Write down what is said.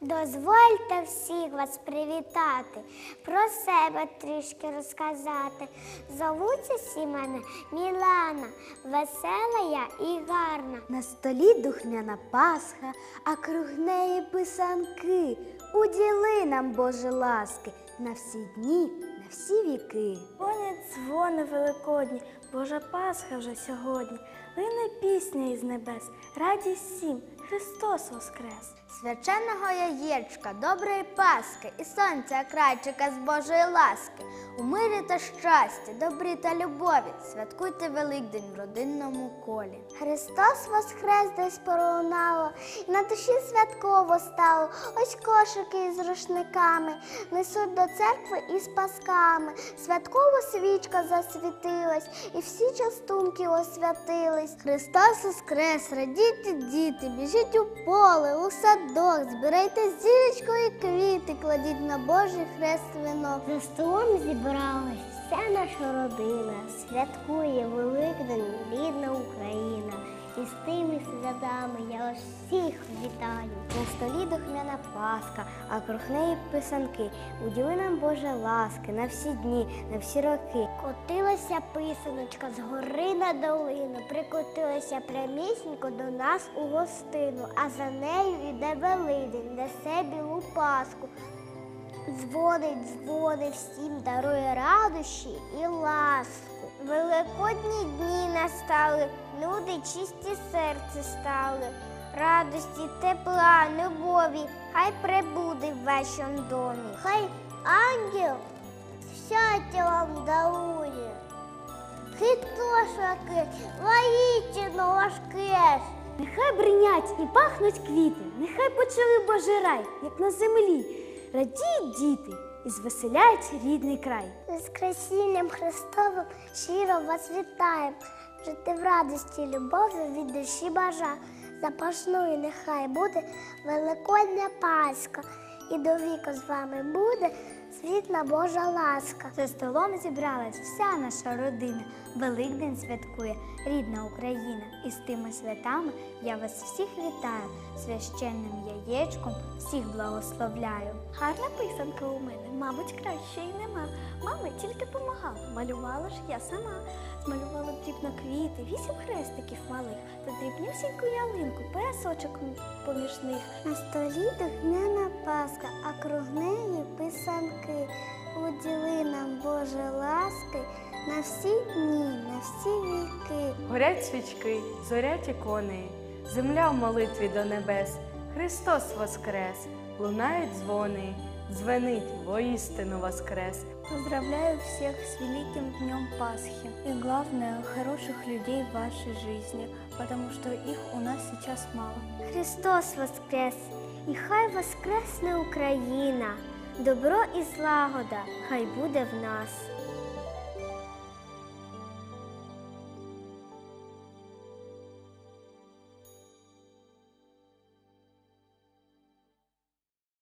Дозвольте всіх вас привітати, про себе трішки розказати. Зовуться всі мене Мілана, весела я і гарна. На столі духмяна Пасха, а круг неї писанки. Уділи нам, Боже ласки, на всі дні, на всі віки. Дзвонять дзвони великодні, Божа Пасха вже сьогодні. Лине пісня із небес, радість всім, Христос воскрес. Свяченого яєчка, доброї Пасхи і сонця крайчика з Божої ласки. У мирі та щасті, добрі та любові святкуйте Великдень в родинному колі. Христос воскрес десь пролунало, і на душі святково стало. Ось кошики із рушниками несуть до церкви із пасками. Святкова свічка засвітилась, і всі частунки освятились. Христос воскрес, радійте діти, біжіть у поле, у садок, збирайте зірочку і квіти, кладіть на Божий хрест вино. За столом зібралась вся наша родина, святкує Великдень рідна Україна. І святами я всіх вітаю. На столі духмяна Пасха, а круг неї писанки. Уділи нам Боже ласки на всі дні, на всі роки. Котилася писаночка з гори на долину, прикотилася прямісінько до нас у гостину, а за нею іде Великдень, несе білу паску. Дзвонить, дзвонить, всім дарує радощі і ласку. Великодні дні настали, люди чисті серце стали. Радості, тепла, любові, хай прибуде в вашому домі. Хай ангел щастя вам дарує. Хитошаки, воїтельно важке. Нехай бринять і пахнуть квіти, нехай почує Божий рай, як на землі. Радіють діти і звеселяють рідний край. З красінням Христовим щиро вас вітаємо. Жити в радості любові від душі бажа. Запашною нехай буде Великодня Пасха. І до віку з вами буде світла Божа ласка. За столом зібралась вся наша родина. Великдень святкує рідна Україна. І з тими святами я вас всіх вітаю. Священним яєчком всіх благословляю. Гарна писанка у мене, мабуть, краще й нема. Мама тільки помагала, малювала ж я сама. Змалювала дрібно квіти, вісім хрестиків малих та дрібнюсіньку ялинку, поясочок поміж них. На столі духмяна Пасха, а круг неї писанки. Уділи нам Боже ласки на всі дні, на всі віки. Горять свічки, зорять ікони, земля в молитві до небес, Христос воскрес, лунають дзвони, дзвенить воістину воскрес. Поздравляю всех с великим днем Пасхи. И главное, хороших людей в вашей жизни, потому что их у нас сейчас мало. Христос воскрес, і хай воскресне Україна, добро і злагода, хай буде в нас.